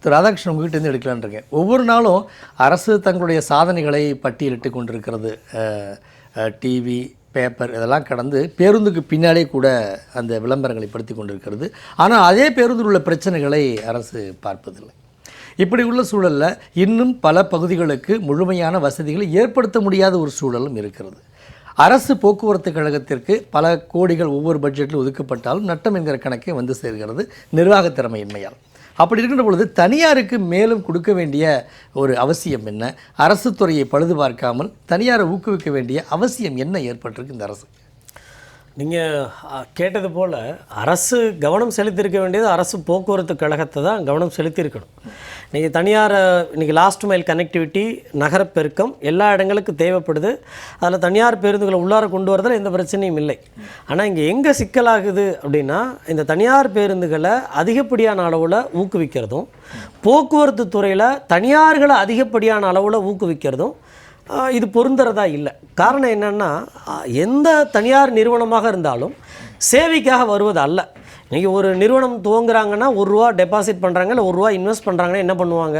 திரு ராதாகிருஷ்ணன் உங்ககிட்ட இருந்து எடுக்கலான்னு இருக்கேன். ஒவ்வொரு நாளும் அரசு தங்களுடைய சாதனைகளை பட்டியலிட்டு கொண்டிருக்கிறது. டிவி பேப்பர் இதெல்லாம் கடந்து பேருந்துக்கு பின்னாலே கூட அந்த விளம்பரங்களை படுத்தி கொண்டிருக்கிறது. ஆனால் அதே பேருந்தில் உள்ள பிரச்சனைகளை அரசு பார்ப்பதில்லை. இப்படி உள்ள சூழலில் இன்னும் பல பகுதிகளுக்கு முழுமையான வசதிகளை ஏற்படுத்த முடியாத ஒரு சூழலும் இருக்கிறது. அரசு போக்குவரத்து கழகத்திற்கு பல கோடிகள் ஒவ்வொரு பட்ஜெட்டில் ஒதுக்கப்பட்டாலும் நட்டம் என்கிற கணக்கே வந்து சேர்கிறது. நிர்வாகத் திறமையின்மையால். அப்படி இருக்கின்ற பொழுது தனியாருக்கு மேலும் கொடுக்க வேண்டிய ஒரு அவசியம் என்ன? அரசு துறையை பழுது பார்க்காமல் தனியாரை ஊக்குவிக்க வேண்டிய அவசியம் என்ன ஏற்பட்டிருக்கு இந்த அரசு நீங்கள் கேட்டது போல் அரசு கவனம் செலுத்தியிருக்க வேண்டியது அரசு போக்குவரத்து கழகத்தை தான் கவனம் செலுத்தியிருக்கணும். நீங்கள் தனியார் இன்றைக்கி லாஸ்ட் மைல் கனெக்டிவிட்டி நகரப்பெருக்கம் எல்லா இடங்களுக்கும் தேவைப்படுது. அதில் தனியார் பேருந்துகளை உள்ளார கொண்டு வரதில் எந்த பிரச்சனையும் இல்லை. ஆனால் இங்கே எங்கே சிக்கலாகுது அப்படின்னா இந்த தனியார் பேருந்துகளை அதிகப்படியான அளவில் ஊக்குவிக்கிறதும் போக்குவரத்து துறையில் தனியார்களை அதிகப்படியான அளவில் ஊக்குவிக்கிறதும் இது பொருந்துறதா இல்லை. காரணம் என்னென்னா எந்த தனியார் நிறுவனமாக இருந்தாலும் சேவைக்காக வருவது அல்ல. இன்றைக்கி ஒரு நிறுவனம் துவங்குறாங்கன்னா ஒரு ரூபா டெபாசிட் பண்ணுறாங்க இல்லை ஒரு ரூபா இன்வெஸ்ட் பண்ணுறாங்கன்னா என்ன பண்ணுவாங்க?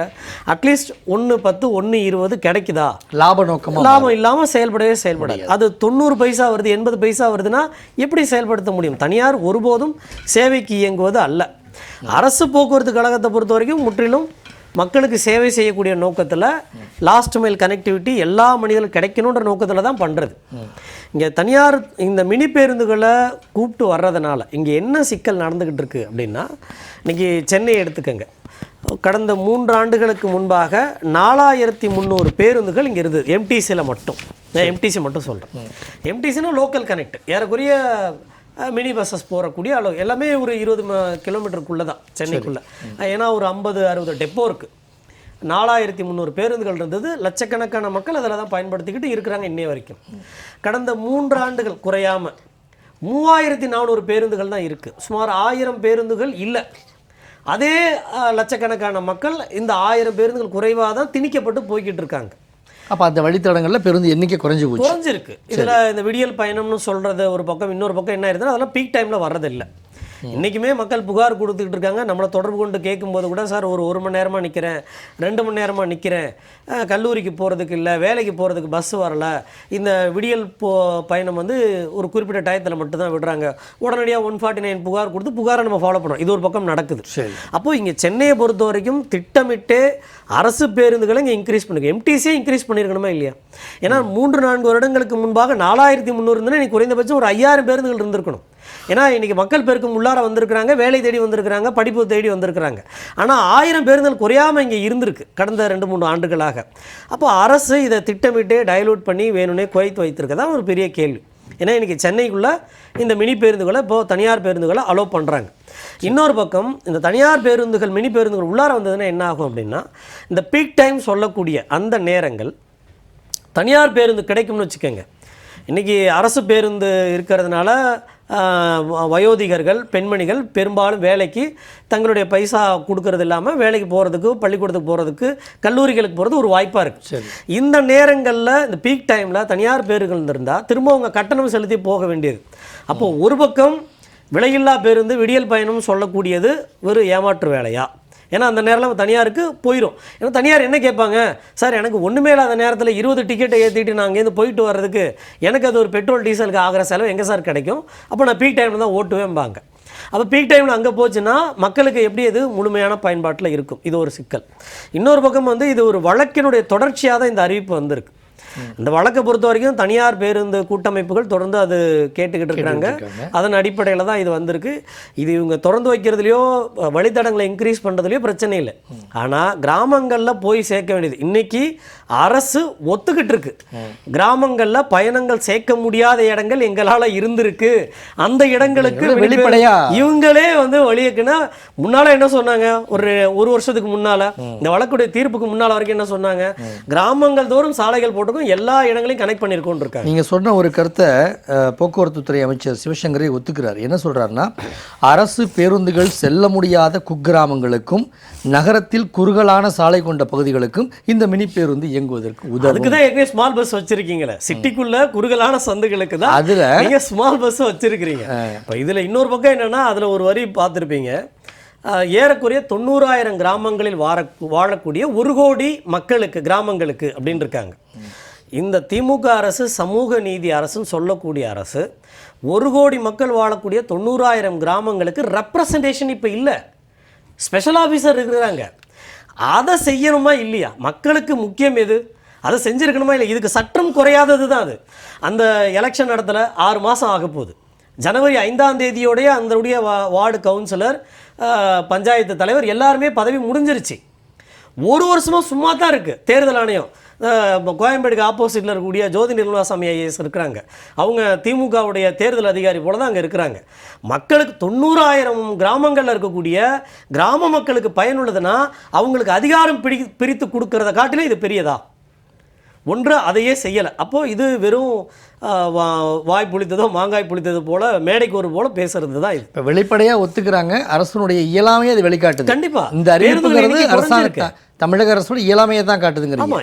அட்லீஸ்ட் ஒன்று பத்து ஒன்று இருபது கிடைக்குதா? லாப நோக்கமாக லாபம் இல்லாமல் செயல்படவே செயல்படாது. அது தொண்ணூறு பைசா வருது எண்பது பைசா வருதுன்னா எப்படி செயல்படுத்த முடியும்? தனியார் ஒருபோதும் சேவைக்கு இயங்குவது அல்ல. அரசு போக்குவரத்து கழகத்தை பொறுத்த வரைக்கும் முற்றிலும் மக்களுக்கு சேவை செய்யக்கூடிய நோக்கத்தில் லாஸ்ட் மைல் கனெக்டிவிட்டி எல்லா மனிதர்களும் கிடைக்கணுன்ற நோக்கத்தில் தான் பண்ணுறது இங்கே தனியார் இந்த மினி பேருந்துகளை கூப்பிட்டு வர்றதுனால இங்கே என்ன சிக்கல் நடந்துக்கிட்டு இருக்குது அப்படின்னா இன்றைக்கி சென்னை எடுத்துக்கோங்க. கடந்த மூன்று ஆண்டுகளுக்கு முன்பாக நாலாயிரத்தி முந்நூறு பேருந்துகள் இங்கே இருந்தது. எம்டிசியில் மட்டும். நான் எம்டிசி மட்டும் சொல்கிறேன் எம்டிசினா லோக்கல் கனெக்ட் ஏறக்குறைய மினி பஸ்ஸஸ் போகக்கூடிய அளவு. எல்லாமே ஒரு இருபது கிலோமீட்டருக்குள்ளே தான் சென்னைக்குள்ளே. ஏன்னா ஒரு ஐம்பது அறுபது டெப்போ இருக்குது நாலாயிரத்தி முந்நூறு பேருந்துகள் இருந்தது. லட்சக்கணக்கான மக்கள் அதில் தான் பயன்படுத்திக்கிட்டு இருக்கிறாங்க இன்னைய வரைக்கும். கடந்த மூன்று ஆண்டுகள் குறையாமல் மூவாயிரத்தி நானூறு பேருந்துகள் தான் இருக்குது சுமார் ஆயிரம் பேருந்துகள் இல்லை. அதே லட்சக்கணக்கான மக்கள் இந்த ஆயிரம் பேருந்துகள் குறைவாக தான் திணிக்கப்பட்டு போய்கிட்டு இருக்காங்க. அப்போ அந்த வழித்தடங்களில் பேருந்து எண்ணிக்கை குறைஞ்சு போச்சு. குறைஞ்சிருக்கு. இதில் இந்த விடியல் பயணம்னு சொல்கிறது ஒரு பக்கம் இன்னொரு பக்கம் என்ன ஆயிருதுன்னா அதெல்லாம் பீக் டைமில் வர்றதில்லை. இன்றைக்குமே மக்கள் புகார் கொடுத்துக்கிட்டு இருக்காங்க. நம்மளை தொடர்பு கொண்டு கேட்கும்போது கூட சார் ஒரு ஒரு மணி நேரமாக நிற்கிறேன் ரெண்டு மணி நேரமாக நிற்கிறேன் கல்லூரிக்கு போகிறதுக்கு இல்லை வேலைக்கு போகிறதுக்கு பஸ் வரல. இந்த விடியல் போ பயணம் வந்து ஒரு குறிப்பிட்ட டயத்தில் மட்டும்தான் விடுறாங்க. உடனடியாக ஒன் ஃபார்ட்டி நைன் புகார் கொடுத்து புகாரை நம்ம ஃபாலோ பண்ணுறோம் இது ஒரு பக்கம் நடக்குது. சரி. அப்போ இங்கே சென்னையை பொறுத்த வரைக்கும் திட்டமிட்டு அரசு பேருந்துகளை இங்கே இன்க்ரீஸ் பண்ணுங்க. எம்டிசியே இன்க்ரீஸ் பண்ணியிருக்கணுமா இல்லையா? ஏன்னா மூன்று நான்கு வருடங்களுக்கு முன்பாக நாலாயிரத்தி முந்நூறு இருந்ததுன்னா இன்னைக்கு குறைந்தபட்சம் ஒரு ஐயாயிரம் பேருந்துகள் இருந்திருக்கணும். ஏன்னா இன்றைக்கி மக்கள் பெருக்கும் உள்ளார வந்திருக்கிறாங்க வேலை தேடி வந்திருக்கிறாங்க படிப்பு தேடி வந்திருக்கிறாங்க. ஆனால் ஆயிரம் பேருந்துகள் குறையாமல் இங்கே இருந்திருக்கு கடந்த ரெண்டு மூணு ஆண்டுகளாக. அப்போ அரசு இதை திட்டமிட்டு டைலூட் பண்ணி வேணும்னே குறைத்து வைத்திருக்கதா ஒரு பெரிய கேள்வி. ஏன்னா இன்றைக்கி சென்னைக்குள்ளே இந்த மினி பேருந்துகளை இப்போது தனியார் பேருந்துகளை அலோவ் பண்ணுறாங்க இன்னொரு பக்கம் இந்த தனியார் பேருந்துகள் மினி பேருந்துகள் உள்ளார வந்ததுன்னா என்ன ஆகும் அப்படின்னா இந்த பீக் டைம் சொல்லக்கூடிய அந்த நேரங்கள் தனியார் பேருந்து கிடைக்கும்னு வச்சுக்கோங்க. இன்றைக்கி அரசு பேருந்து இருக்கிறதுனால வயோதிகர்கள் பெண்மணிகள் பெரும்பாலும் வேலைக்கு தங்களுடைய பைசா கொடுக்கறது இல்லாமல் வேலைக்கு போகிறதுக்கு பள்ளிக்கூடத்துக்கு போகிறதுக்கு கல்லூரிகளுக்கு போகிறது ஒரு வாய்ப்பாக இருக்குது சரி. இந்த நேரங்களில் இந்த பீக் டைமில் தனியார் பேருந்துகள் இருந்தால் திரும்ப அவங்க கட்டணம் செலுத்தி போக வேண்டியது. அப்போ ஒரு பக்கம் விலையில்லா பேருந்து விடியல் பயணம் சொல்லக்கூடியது ஒரு ஏமாற்று வேலையா? ஏன்னா அந்த நேரத்தில் தனியாருக்கு போயிடும் ஏன்னா தனியார் என்ன கேட்பாங்க? சார் எனக்கு ஒன்றுமே இல்லாத நேரத்தில் இருபது டிக்கெட்டை ஏற்றிட்டு நான் அங்கேருந்து போயிட்டு வர்றதுக்கு எனக்கு அது ஒரு பெட்ரோல் டீசலுக்கு ஆகிற செலவு எங்கே சார் கிடைக்கும்? அப்போ நான் பீக் டைமில் தான் ஓட்டுவேன்பாங்க அப்போ பீக் டைமில் அங்கே போச்சுன்னா மக்களுக்கு எப்படி இது முழுமையான பயன்பாட்டில் இருக்கும்? இது ஒரு சிக்கல். இன்னொரு பக்கம் வந்து இது ஒரு வழக்கினுடைய தொடர்ச்சியாக தான் இந்த அறிவிப்பு வந்திருக்கு. இந்த வழக்கை பொறுத்த வரைக்கும் தனியார் பேருந்து கூட்டமைப்புகள் தொடர்ந்து அது கேட்டுக்கிட்டு இருக்காங்க. அதன் அடிப்படையில் தான் இது வந்திருக்கு. இது இவங்க திறந்து வைக்கிறதுலையோ வழித்தடங்களை இன்க்ரீஸ் பண்ணுறதுலையோ பிரச்சனை இல்லை. ஆனால் கிராமங்களில் போய் சேர்க்க வேண்டியது. இன்னைக்கு அரசு ஒத்துக்கிட்டு இருக்கு. கிராமங்களில் பயணங்கள் சேர்க்க முடியாத இடங்கள் எங்களால் இருந்திருக்கு. அந்த இடங்களுக்கு வெளிப்படையா? இவங்களே வந்து வழியக்குன்னா முன்னால என்ன சொன்னாங்க? ஒரு ஒரு வருஷத்துக்கு முன்னால இந்த வழக்குடைய தீர்ப்புக்கு முன்னால வரைக்கும் என்ன சொன்னாங்க? கிராமங்கள் தோறும் சாலைகள் போட்டுக்கும் எல்லா இடங்களையும் கனெக்ட் பண்ணிருக்கோம் இருக்காங்க நீங்கள் சொன்ன ஒரு கருத்தை போக்குவரத்து துறை அமைச்சர் சிவசங்கரே ஒத்துக்கிறார். என்ன சொல்றாருன்னா அரசு பேருந்துகள் செல்ல முடியாத குக்கிராமங்களுக்கும் நகரத்தில் குறுகலான சாலை கொண்ட பகுதிகளுக்கும் இந்த மினி பேருந்து இயங்குவதற்கு உதவும். அதுக்கு தான் ஏற்கனவே ஸ்மால் பஸ் வச்சிருக்கீங்களே. சிட்டிக்குள்ள குறுகலான சந்துகளுக்கு தான் அதுல நீங்க ஸ்மால் பஸ் வச்சிருக்கிறீங்க. இப்போ இதுல இன்னொரு பக்கம் என்னன்னா அதுல ஒரு வரி பார்த்துருப்பீங்க. ஏறக்குறைய தொண்ணூறாயிரம் கிராமங்களில் வாழ வாழக்கூடிய ஒரு கோடி மக்களுக்கு கிராமங்களுக்கு அப்படின்னு இருக்காங்க. இந்த திமுக அரசு சமூக நீதி அரசுன்னு சொல்லக்கூடிய அரசு ஒரு கோடி மக்கள் வாழக்கூடிய தொண்ணூறாயிரம் கிராமங்களுக்கு ரெப்ரசன்டேஷன் இப்போ இல்லை. ஸ்பெஷல் ஆஃபீஸர் இருக்கிறாங்க. அதை செய்யணுமா இல்லையா? மக்களுக்கு முக்கியம் எது? அதை செஞ்சுருக்கணுமா இல்லை இதுக்கு சற்றம் குறையாதது தான் அது. அந்த எலெக்ஷன் நடத்தல ஆறு மாதம் ஆக போகுது. ஜனவரி ஐந்தாம் தேதியோடைய அதனுடைய வா- வார்டு கவுன்சிலர் பஞ்சாயத்து தலைவர் எல்லாருமே பதவி முடிஞ்சிருச்சு. ஒரு வருஷமாக சும்மா தான் இருக்குது தேர்தல் ஆணையம். கோயம்பேடுக்கு ஆப்போசிட்டில் இருக்கக்கூடிய ஜோதி நிர்மலாசாமி ஐஏஎஸ் இருக்கிறாங்க. அவங்க திமுகவுடைய தேர்தல் அதிகாரி போல தான் அங்கே இருக்கிறாங்க. மக்களுக்கு தொண்ணூறாயிரம் கிராமங்களில் இருக்கக்கூடிய கிராம மக்களுக்கு பயனுள்ளதுன்னா அவங்களுக்கு அதிகாரம் பிடி பிரித்து கொடுக்கறத காட்டிலும் இது பெரியதா? ஒன்று அதையே செய்யலை. அப்போது இது வெறும் வாய் புளித்ததோ மாங்காய் புளித்தது போல மேடைக்கு ஒரு போல பேசுறது தான் இது. இப்போ வெளிப்படையாக ஒத்துக்கிறாங்க. அரசனுடைய இயலாமையை அது வெளிக்காட்டுது. கண்டிப்பா. இந்த அறிவிப்புங்கிறது அரசாங்க. தமிழக அரசோட இயலாமையை தான் காட்டுதுங்கிறீங்க. ஆமா.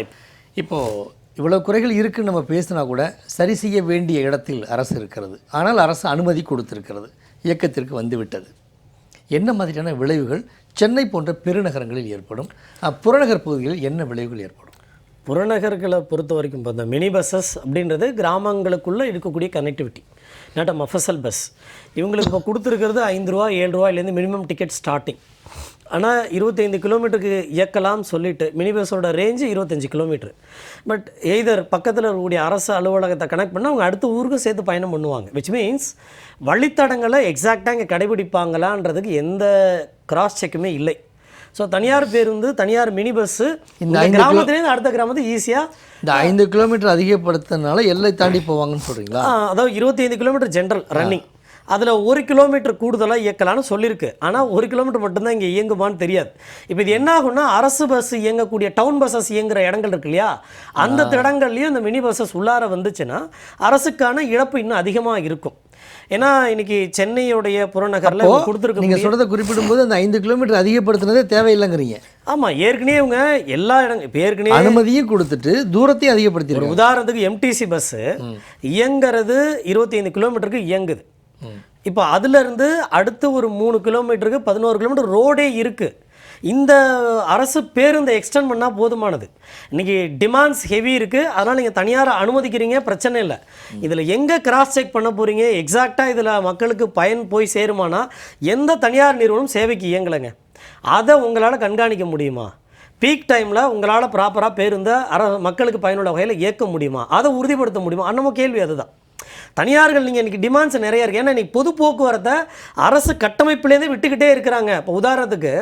இப்போது இவ்வளோ குறைகள் இருக்குன்னு நம்ம பேசினா கூட சரி செய்ய வேண்டிய இடத்தில் அரசு இருக்கிறது. ஆனால் அரசு அனுமதி கொடுத்திருக்கிறது. இயக்கத்திற்கு வந்துவிட்டது. என்ன மாதிரியான விளைவுகள் சென்னை போன்ற பெருநகரங்களில் ஏற்படும்? புறநகர் பகுதிகளில் என்ன விளைவுகள் ஏற்படும்? புறநகர்களை பொறுத்த வரைக்கும் இப்போ இந்த மினி பஸ்ஸஸ் அப்படின்றது கிராமங்களுக்குள்ளே இருக்கக்கூடிய கனெக்டிவிட்டி நாட் மஃபசல் பஸ் இவங்களுக்கு இப்போ கொடுத்துருக்கிறது ஐந்து ரூபா ஏழு ரூபாயிலேருந்து மினிமம் டிக்கெட் ஸ்டார்டிங் ஆனால் இருபத்தைந்து கிலோமீட்டருக்கு இயக்கலாம்னு சொல்லிட்டு மினி பஸ்ஸோட ரேஞ்சு இருபத்தஞ்சி கிலோமீட்ரு பட் எய்தர் பக்கத்தில் இருக்கக்கூடிய அரசு அலுவலகத்தை கனெக்ட் பண்ணால் அவங்க அடுத்த ஊருக்கும் சேர்த்து பயணம் பண்ணுவாங்க. விச் மீன்ஸ் வழித்தடங்களை எக்ஸாக்டாக இங்கே கடைபிடிப்பாங்களான்றதுக்கு எந்த கிராஸ் செக்குமே இல்லை. ஸோ தனியார் பேருந்து தனியார் மினி பஸ்ஸு இந்த ஐந்து கிராமத்துலேருந்து அடுத்த கிராமத்துக்கு ஈஸியாக இந்த ஐந்து கிலோமீட்டர் அதிகப்படுத்துறதுனால எல்லை தாண்டி போவாங்கன்னு சொல்றீங்களா? அதாவது இருபத்தைந்து கிலோமீட்டர் ஜென்ரல் ரன்னிங் அதில் ஒரு கிலோமீட்டர் கூடுதலாக இயக்கலாம்னு சொல்லியிருக்கு. ஆனால் ஒரு கிலோமீட்டர் மட்டும்தான் இங்கே இயங்குமான்னு தெரியாது. இப்போ இது என்ன ஆகும்னா அரசு பஸ் இயங்கக்கூடிய டவுன் பஸ்ஸஸ் இயங்குற இடங்கள் இருக்கு இல்லையா? அந்த இடங்கள்லையும் இந்த மினி பஸ்ஸஸ் உள்ளார வந்துச்சுன்னா அரசுக்கான இழப்பு இன்னும் அதிகமாக இருக்கும். ஏன்னா இன்னைக்கு சென்னையுடைய புறநகரில் கொடுத்துருக்க நீங்க சொல்றதை குறிப்பிடும்போது அந்த ஐந்து கிலோமீட்டர் அதிகப்படுத்தினதே தேவையில்லைங்கிறீங்க. ஆமாம் ஏற்கனவே இவங்க எல்லா இடங்கள் இப்போ ஏற்கனவே அனுமதியும் கொடுத்துட்டு தூரத்தையும் ஒரு அதிகப்படுத்திருக்காங்க உதாரணத்துக்கு எம்டிசி பஸ்ஸு இயங்கிறது இருபத்தைந்து கிலோமீட்டருக்கு இயங்குது. இப்போ அதுலேருந்து அடுத்து ஒரு மூணு கிலோமீட்டருக்கு பதினோரு கிலோமீட்டர் ரோடே இருக்குது இந்த அரசு பேருந்தை எக்ஸ்டெண்ட் பண்ணால் போதுமானது. இன்றைக்கி டிமாண்ட்ஸ் ஹெவி இருக்குது அதனால் நீங்கள் தனியார் அனுமதிக்கிறீங்க பிரச்சனை இல்லை. இதில் எங்கே கிராஸ் செக் பண்ண போகிறீங்க எக்ஸாக்டாக இதில் மக்களுக்கு பயன் போய் சேருமானா? எந்த தனியார் நிறுவனம் சேவைக்கு இயங்கலைங்க? அதை உங்களால் கண்காணிக்க முடியுமா? பீக் டைமில் உங்களால் ப்ராப்பராக பேருந்தை அர மக்களுக்கு பயனுள்ள வகையில் இயக்க முடியுமா? அதை உறுதிப்படுத்த முடியுமா? நம்ம கேள்வி அதுதான். தனியார்கள் நீங்கள் இன்றைக்கி டிமாண்ட்ஸ் நிறைய இருக்குது ஏன்னா இன்றைக்கி பொது போக்குவரத்தை அரசு கட்டமைப்புலேருந்து விட்டுக்கிட்டே இருக்கிறாங்க. இப்போ உதாரணத்துக்கு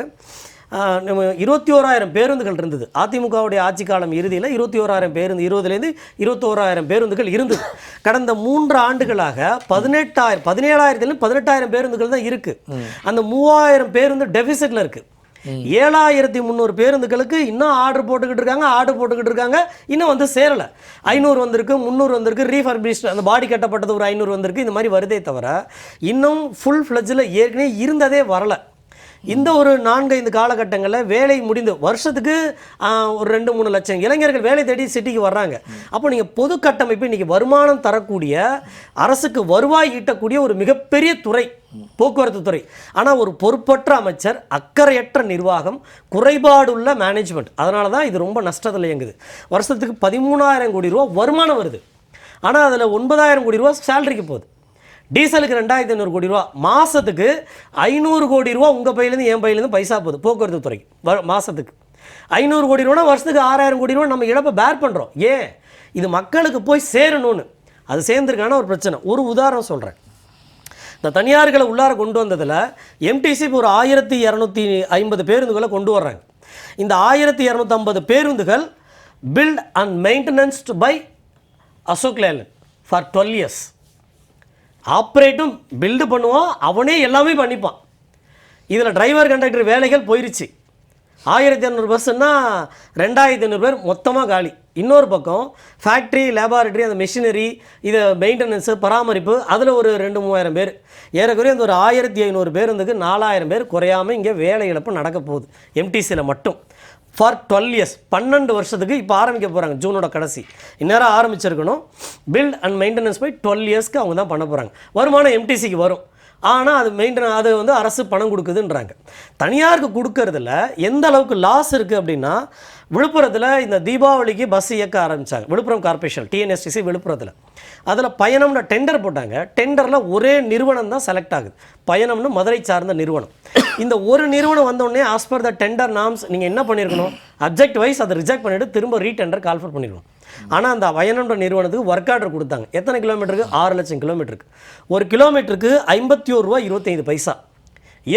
நம்ம இருபத்தி ஓராயிரம் பேருந்துகள் இருந்தது. அதிமுகவுடைய ஆட்சி காலம் இறுதியில் இருபத்தி ஓராயிரம் பேருந்து இருபதுலேருந்து இருபத்தோராயிரம் பேருந்துகள் இருந்தது. கடந்த மூன்று ஆண்டுகளாக பதினெட்டாயிரம் பதினேழாயிரத்துலேருந்து பதினெட்டாயிரம் பேருந்துகள் தான் இருக்குது அந்த மூவாயிரம் பேருந்து டெபிசிட்டில் இருக்குது ஏழாயிரத்தி முந்நூறு பேருந்துகளுக்கு இன்னும் ஆர்டர் போட்டுக்கிட்டு இருக்காங்க ஆர்டர் போட்டுக்கிட்டு இருக்காங்க. இன்னும் வந்து சேரலை. ஐநூறு வந்திருக்கு முந்நூறு வந்திருக்கு ரீஃபர்பிஷ்ட் அந்த பாடி கட்டப்பட்டது ஒரு ஐநூறு வந்திருக்கு. இந்த மாதிரி வருதே தவிர இன்னும் ஃபுல் ஃப்ளெஜில் ஏற்கனவே இருந்ததே வரலை. இந்த ஒரு நான்கைந்து காலகட்டங்களில் வேலை முடிந்து வருஷத்துக்கு ஒரு ரெண்டு மூணு லட்சம் இளைஞர்கள் வேலை தேடி சிட்டிக்கு வர்றாங்க. அப்போ நீங்கள் பொது கட்டமைப்பு இன்றைக்கி வருமானம் தரக்கூடிய அரசுக்கு வருவாய் ஈட்டக்கூடிய ஒரு மிகப்பெரிய துறை போக்குவரத்து துறை. ஆனால் ஒரு பொறுப்பற்ற அமைச்சர் அக்கறையற்ற நிர்வாகம் குறைபாடுள்ள மேனேஜ்மெண்ட் அதனால தான் இது ரொம்ப நஷ்டத்தில் இயங்குது. வருஷத்துக்கு பதிமூணாயிரம் கோடி ரூபா வருமானம் வருது. ஆனால் அதில் ஒன்பதாயிரம் கோடி ரூபா சேலரிக்கு போகுது. டீசலுக்கு ரெண்டாயிரத்தி ஐநூறு கோடி ரூபா. மாதத்துக்கு ஐநூறு கோடி ரூபா உங்கள் பையிலேருந்து என் பையிலேருந்து பைசா போகுது போக்குவரத்து துறைக்கு. வ மாதத்துக்கு ஐநூறு கோடி ரூபா வருஷத்துக்கு ஆறாயிரம் கோடி ரூபா நம்ம இழப்பை பேர் பண்ணுறோம் ஏன்? இது மக்களுக்கு போய் சேரணும்னு. அது சேர்ந்துருக்கான ஒரு பிரச்சனை. ஒரு உதாரணம் சொல்கிறேன் இந்த தனியார்களை உள்ளார கொண்டு வந்ததில் எம்டிசி ஒரு ஆயிரத்தி இரநூத்தி ஐம்பது பேருந்துகளை கொண்டு வர்றாங்க. இந்த ஆயிரத்தி இரநூத்தம்பது பேருந்துகள் build and maintenanced by Ashok Leyland for twelve years ஆப்ரேட்டும் build பண்ணுவான் அவனே எல்லாமே பண்ணிப்பான். இதில் டிரைவர் கண்டக்டர் வேலைகள் போயிருச்சு. ஆயிரத்தி இரநூறு பஸ்ஸுன்னா ரெண்டாயிரத்தி ஐநூறு பேர் மொத்தமாக காலி. இன்னொரு பக்கம் ஃபேக்ட்ரி லேபார்ட்ரி அந்த மிஷினரி இதை மெயின்டெனன்ஸு பராமரிப்பு அதில் ஒரு ரெண்டு மூவாயிரம் பேர். ஏறக்குறைய அந்த ஒரு ஆயிரத்தி ஐநூறு பேருந்துக்கு நாலாயிரம் பேர் குறையாமல் இங்கே வேலை இழப்பு நடக்க போகுது எம்டிசியில் மட்டும். ஃபார் டுவெல் இயர்ஸ் பன்னெண்டு வருஷத்துக்கு இப்போ ஆரம்பிக்க போகிறாங்க ஜூனோட கடைசி. இந்நேரம் ஆரம்பிச்சிருக்கணும். பில்ட் அண்ட் மெயின்டெனன்ஸ் போய் டுவெல் இயர்ஸ்க்கு அவங்க தான் பண்ண போகிறாங்க வருமானம் எம்டிசிக்கு வரும். ஆனால் அது மெயின்டைன் அது வந்து அரசு பணம் கொடுக்குதுன்றாங்க. தனியாருக்கு கொடுக்கறதுல எந்த அளவுக்கு லாஸ் இருக்குது அப்படின்னா விழுப்புரத்தில் இந்த தீபாவளிக்கு பஸ் இயக்க ஆரம்பித்தாங்க விழுப்புரம் கார்ப்பரேஷன் டிஎன்எஸ்டிசி விழுப்புரத்தில். அதில் பயணம்னு டெண்டர் போட்டாங்க. டெண்டரில் ஒரே நிறுவனம் தான் செலக்ட் ஆகுது. பயணம்னு மதுரை சார்ந்த நிறுவனம். இந்த ஒரு நிறுவனம் வந்தோடனே as per the tender norms நீங்கள் என்ன பண்ணியிருக்கணும் அப்ஜெக்ட் வைஸ் அதை ரிஜெக்ட் பண்ணிவிட்டு திரும்ப ரீடெண்டர் கால்ஃபர் பண்ணிடணும் ஆனால் அந்த பயணம்ன்ற நிறுவனத்துக்கு ஒர்க் ஆர்டர் கொடுத்தாங்க. எத்தனை கிலோமீட்டருக்கு ஆறு லட்சம் கிலோமீட்டருக்கு ஒரு கிலோமீட்டருக்கு ஐம்பத்தி ஒரு ரூபா இருபத்தைந்து பைசா.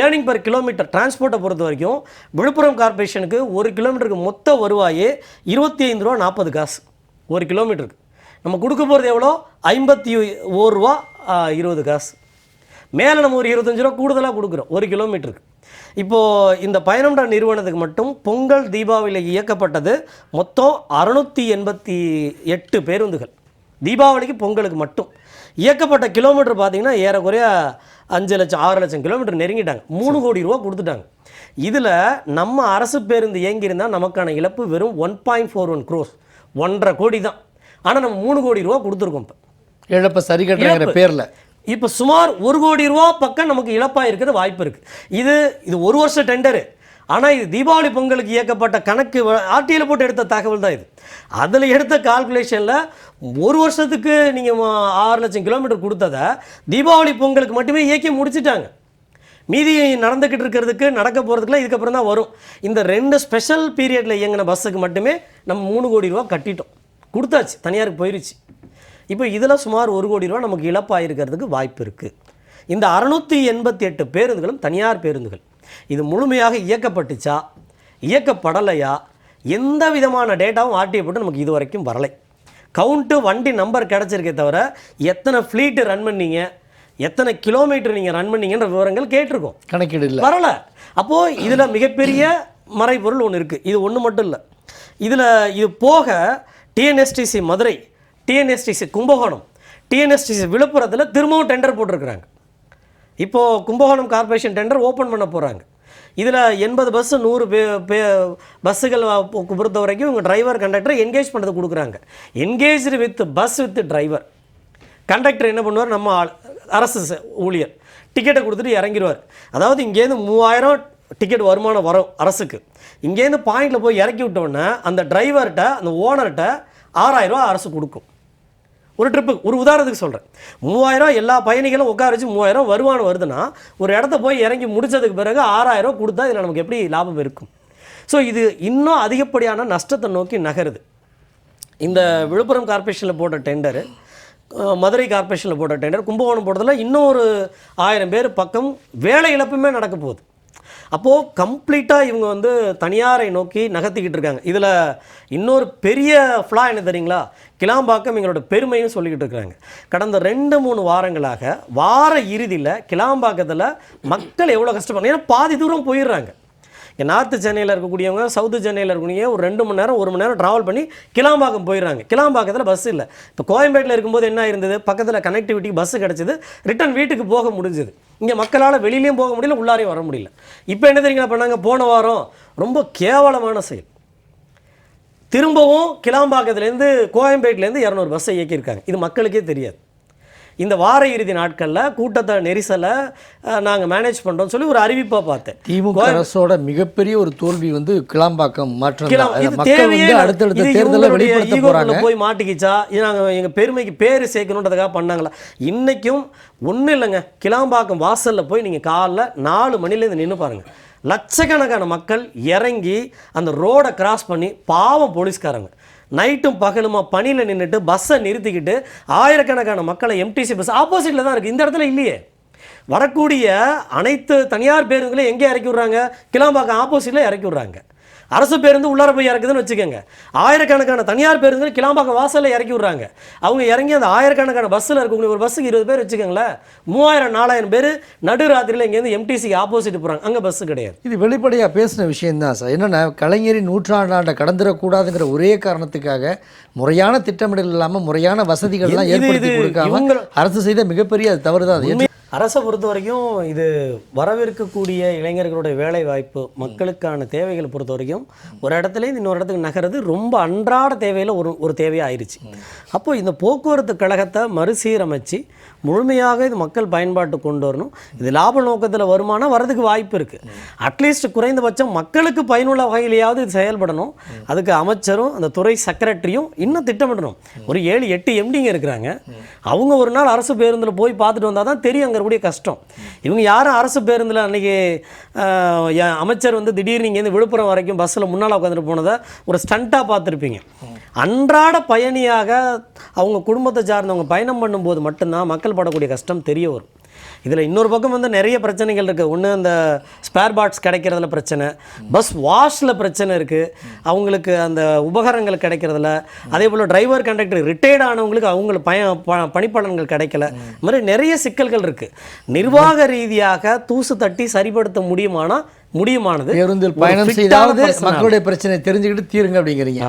ஏர்னிங் பர் கிலோமீட்டர் டிரான்ஸ்போர்ட்டை பொறுத்த வரைக்கும் விழுப்புரம் கார்ப்பரேஷனுக்கு ஒரு கிலோமீட்டருக்கு மொத்த வருவாயே இருபத்தி ஐந்து ரூபா நாற்பது காசு. ஒரு கிலோமீட்டருக்கு நம்ம கொடுக்க போகிறது எவ்வளோ? ஐம்பத்தி ஒரு ரூபா இருபது காசு. மேலே நம்ம ஒரு இருபத்தஞ்சு ரூபா கூடுதலாக கொடுக்குறோம். ஒரு கிலோமீட்டருக்கு இப்போது இந்த பயணம்டா நிறுவனத்துக்கு மட்டும் பொங்கல் தீபாவளியில் இயக்கப்பட்டது மொத்தம் அறுநூற்றி எண்பத்தி எட்டு பேருந்துகள். தீபாவளிக்கு பொங்கலுக்கு மட்டும். இயக்கப்பட்ட கிலோமீட்டர் பார்த்தீங்கன்னா ஏறக்குறைய அஞ்சு லட்சம் ஆறு லட்சம் கிலோமீட்டர் நெருங்கிட்டாங்க. மூணு கோடி ரூபா கொடுத்துட்டாங்க. இதில் நம்ம அரசு பேருந்து இயங்கியிருந்தால் நமக்கான இழப்பு வெறும் one point four one crores ஒன்றரை கோடி தான். ஆனால் நம்ம மூணு கோடி ரூபா கொடுத்துருக்கோம் இப்போ. இழப்பை சரி இழப்பு. பேரில். இப்போ சுமார் ஒரு கோடி ரூபா பக்கம் நமக்கு இழப்பாக இருக்கிற வாய்ப்பு இருக்குது இது இது ஒரு வருஷம் டெண்டரு ஆனால் இது தீபாவளி பொங்கலுக்கு இயக்கப்பட்ட கணக்கு ஆர்டியில் போட்டு எடுத்த தகவல் தான் இது. அதில் எடுத்த கால்குலேஷனில் ஒரு வருஷத்துக்கு நீங்கள் ஆறு லட்சம் கிலோமீட்டர் கொடுத்ததை தீபாவளி பொங்கலுக்கு மட்டுமே இயக்கி முடிச்சிட்டாங்க. மீதி நடந்துக்கிட்டு இருக்கிறதுக்கு நடக்க போகிறதுக்குலாம் இதுக்கப்புறம் தான் வரும். இந்த ரெண்டு ஸ்பெஷல் பீரியடில் இயங்கின பஸ்ஸுக்கு மட்டுமே நம்ம மூணு கோடி ரூபா கட்டிட்டோம். கொடுத்தாச்சு தனியாருக்கு போயிருச்சு. இப்போ இதில் சுமார் ஒரு கோடி ரூபா நமக்கு இழப்பாக இருக்கிறதுக்கு வாய்ப்பு இருக்குது இந்த அறுநூற்றி எண்பத்தி எட்டு பேருந்துகளும் தனியார் பேருந்துகள். இது முழுமையாக இயக்கப்பட்டுச்சா? இயக்கப்படலையா? எந்த விதமான டேட்டாவும் ஆர்டிஐ போட்டு நமக்கு இது வரைக்கும் வரலை. கவுண்ட்டு வண்டி நம்பர் கிடச்சிருக்கே தவிர எத்தனை ஃப்ளீட்டு ரன் பண்ணீங்க? எத்தனை கிலோமீட்டர் நீங்கள் ரன் பண்ணீங்கன்ற விவரங்கள் கேட்டிருக்கோம். கணக்கீடு இல்லை. வரல. அப்போது இதில் மிகப்பெரிய மறைபொருள் ஒன்று இருக்குது இது ஒன்று மட்டும் இல்லை. இதில் இது போக TNSTC Madurai TNSTC Kumbakonam. TNSTC விழுப்புரத்தில் திரும்பவும் டெண்டர் போட்டிருக்கிறாங்க. இப்போது கும்பகோணம் கார்ப்பரேஷன் டெண்டர் ஓப்பன் பண்ண போகிறாங்க இதில் எண்பது பஸ்ஸு நூறு பே பே பஸ்ஸுகள் பொறுத்த வரைக்கும் இவங்க டிரைவர் கண்டக்டர் என்கேஜ் பண்ணுறது கொடுக்குறாங்க. Engaged with bus with driver conductor என்ன பண்ணுவார்? நம்ம ஆள் அரசு ச- ஊழியர். டிக்கெட்டை கொடுத்துட்டு இறங்கிடுவார் அதாவது இங்கேருந்து மூவாயிரம் டிக்கெட் வருமானம் வரும் அரசுக்கு. இங்கேருந்து பாயிண்டில் போய் இறக்கி விட்டோன்னே அந்த டிரைவர்கிட்ட அந்த ஓனர்கிட்ட ஆறாயிரம் ரூபா அரசு கொடுக்கும். ஒரு ட்ரிப்பு ஒரு உதாரணத்துக்கு சொல்கிறேன் மூவாயிரம் எல்லா பயணிகளும் உட்கார வச்சு மூவாயிரம் வருமானம் வருதுன்னா ஒரு இடத்த போய் இறங்கி முடிச்சதுக்கு பிறகு ஆறாயிரம் கொடுத்தா இதில் நமக்கு எப்படி லாபம் இருக்கும்? ஸோ இது இன்னும் அதிகப்படியான நஷ்டத்தை நோக்கி நகருது. இந்த விழுப்புரம் கார்ப்பரேஷனில் போட்ட டெண்டரு மதுரை கார்ப்பரேஷனில் போட்ட டெண்டர் கும்பகோணம் போட்டதில் இன்னும் ஒரு ஆயிரம் பேர் பக்கம் வேலை இழப்புமே நடக்க போகுது. அப்போது கம்ப்ளீட்டாக இவங்க வந்து தனியாரை நோக்கி நகர்த்திக்கிட்டு இருக்காங்க. இதில் இன்னொரு பெரிய ஃப்ளா என்ன தெரியுங்களா? கிளாம்பாக்கம் எங்களோட பெருமைன்னு சொல்லிக்கிட்டு இருக்கிறாங்க. கடந்த ரெண்டு மூணு வாரங்களாக வார இறுதியில் கிளாம்பாக்கத்தில் மக்கள் எவ்வளோ கஷ்டப்படுறாங்க ஏன்னா பாதி தூரம் போயிடுறாங்க. நார்த்து சென்னையில் இருக்கக்கூடியவங்க சவுத்து சென்னையில் இருக்கக்கூடிய ஒரு ரெண்டு மணி நேரம் ஒரு மணி நேரம் ட்ராவல் பண்ணி கிளாம்பாக்கம் போயிடுறாங்க. கிளாம்பாக்கத்தில் பஸ் இல்லை. இப்போ கோயம்பேட்டில் இருக்கும்போது என்ன இருந்தது பக்கத்தில் கனெக்டிவிட்டி பஸ் கிடச்சிது. ரிட்டன் வீட்டுக்கு போக முடிஞ்சுது. இங்கே மக்களால் வெளியிலையும் போக முடியல உள்ளாரையும் வர முடியல. இப்போ என்ன தெரியுங்களா பண்ணாங்க? போன வாரம் ரொம்ப கேவலமான செயல். திரும்பவும் கிளாம்பாக்கத்துலேருந்து கோயம்பேட்டிலேருந்து இரநூறு பஸ்ஸை இயக்கியிருக்காங்க. இது மக்களுக்கே தெரியாது. இந்த வார இறுதி நாட்களில் கூட்டத்தை நெரிசலை நாங்கள் மேனேஜ் பண்ணுறோம்னு சொல்லி ஒரு அறிவிப்பாக பார்த்தேன். திமுக அரசோட மிகப்பெரிய ஒரு தோல்வி வந்து கிளாம்பாக்கம் மாற்றம். இது தேவையே. அடுத்தடுத்த தேர்தலில் வெளிப்படுத்த போய் மாட்டிக்கிச்சா? இது நாங்கள் எங்கள் பெருமைக்கு பேர் சேர்க்கணுன்றதுக்காக பண்ணாங்களா? இன்னைக்கும் ஒன்றும் இல்லைங்க. கிளாம்பாக்கம் வாசலில் போய் நீங்கள் காலைல நாலு மணிலேருந்து நின்று பாருங்க. லட்சக்கணக்கான மக்கள் இறங்கி அந்த ரோடை கிராஸ் பண்ணி பாவம் போலீஸ்காரங்க. நைட்டும் பகலுமா பணியில் நின்றுட்டு பஸ்ஸை நிறுத்திக்கிட்டு ஆயிரக்கணக்கான மக்களை எம்டிசி பஸ் ஆப்போசிட்டில் தான் இருக்குது இந்த இடத்துல இல்லையே. வரக்கூடிய அனைத்து தனியார் பேருந்துகளையும் எங்கே இறக்கி விட்றாங்க? கிளாம்பாக்கம் ஆப்போசிட்டில் இறக்கி விட்றாங்க. அரசு பேருந்து உள்ளார போய் இறக்குதுன்னு வச்சுக்கோங்க. ஆயிரக்கணக்கான தனியார் பேருந்து கிளாம்பாக்கம் வாசலில் இறக்கி விட்றாங்க. அவங்க இறங்கி அந்த ஆயிரக்கணக்கான பஸ்ஸில் இருக்கக்கூடிய ஒரு பஸ்ஸுக்கு இருபது பேர் வச்சுக்கோங்களேன். மூவாயிரம் நாலாயிரம் பேர் நடுராத்திரியில் இங்கேருந்து எம்டிசிக்கு ஆப்போசிட் போகிறாங்க அங்கே பஸ்ஸு கிடையாது. இது வெளிப்படையாக பேசின விஷயம்தான் சார். என்னென்னா கலைஞரின் நூற்றாண்டாண்டை கடந்துடக்கூடாதுங்கிற ஒரே காரணத்துக்காக முறையான திட்டமிடல் இல்லாமல் முறையான வசதிகள்லாம் ஏற்படுத்தி கொடுக்காம அரசு செய்த மிகப்பெரிய அது தவறு தான் அது அரசை பொறுத்த வரைக்கும் இது வரவிருக்கக்கூடிய இளைஞர்களுடைய வேலை வாய்ப்பு மக்களுக்கான தேவைகளை பொறுத்த வரைக்கும் ஒரு இடத்துல இருந்து இன்னொரு இடத்துக்கு நகர்றது ரொம்ப அன்றாட தேவையில் ஒரு ஒரு தேவையாக ஆயிடுச்சு அப்போது இந்த போக்குவரத்து கழகத்தை மறுசீரமைச்சு முழுமையாக இது மக்கள் பயன்பாட்டு கொண்டு வரணும். இது லாப நோக்கத்தில் வருமானம் வரதுக்கு வாய்ப்பு இருக்குது அட்லீஸ்ட் குறைந்தபட்சம் மக்களுக்கு பயனுள்ள வகையிலேயாவது இது செயல்படணும். அதுக்கு அமைச்சரும் அந்த துறை செக்ரட்டரியும் இன்னும் திட்டமிடணும். ஒரு ஏழு எட்டு எம்டிங்க இருக்கிறாங்க. அவங்க ஒரு நாள் அரசு பேருந்தில் போய் பார்த்துட்டு வந்தால் தான் தெரியும் அங்கே இருக்கக்கூடிய கஷ்டம். இவங்க யாரும் அரசு பேருந்தில் அன்றைக்கி அமைச்சர் வந்து திடீர்னு இங்கேருந்து விழுப்புரம் வரைக்கும் பஸ்ஸில் முன்னால் உட்காந்துட்டு போனதை ஒரு ஸ்டண்ட்டாக பார்த்துருப்பீங்க. அன்றாட பயணியாக அவங்க குடும்பத்தை சார்ந்தவங்க பயணம் பண்ணும்போது மட்டும்தான் மக்கள் படக்கூடிய கஷ்டம் தெரிய வரும். இதில் இன்னொரு பக்கம் வந்து நிறைய பிரச்சனைகள் இருக்குது ஒன்று அந்த ஸ்பேர் பார்ட்ஸ் கிடைக்கிறதுல பிரச்சனை பஸ் வாஷில் பிரச்சனை இருக்குது அவங்களுக்கு அந்த உபகரணங்கள் கிடைக்கிறதுல அதே போல் டிரைவர் கண்டக்டர் ரிட்டையர்ட் ஆனவங்களுக்கு அவங்களுக்கு பய பணிப்பலன்கள் கிடைக்கல. இந்த மாதிரி நிறைய சிக்கல்கள் இருக்குது நிர்வாக ரீதியாக தூசு தட்டி சரிப்படுத்த முடியுமானா முடியுமானது? பேருந்தில் பயணம் செய்தாவது மக்களுடைய பிரச்சனை தெரிஞ்சுக்கிட்டு தீருங்க அப்படிங்கிறீங்க.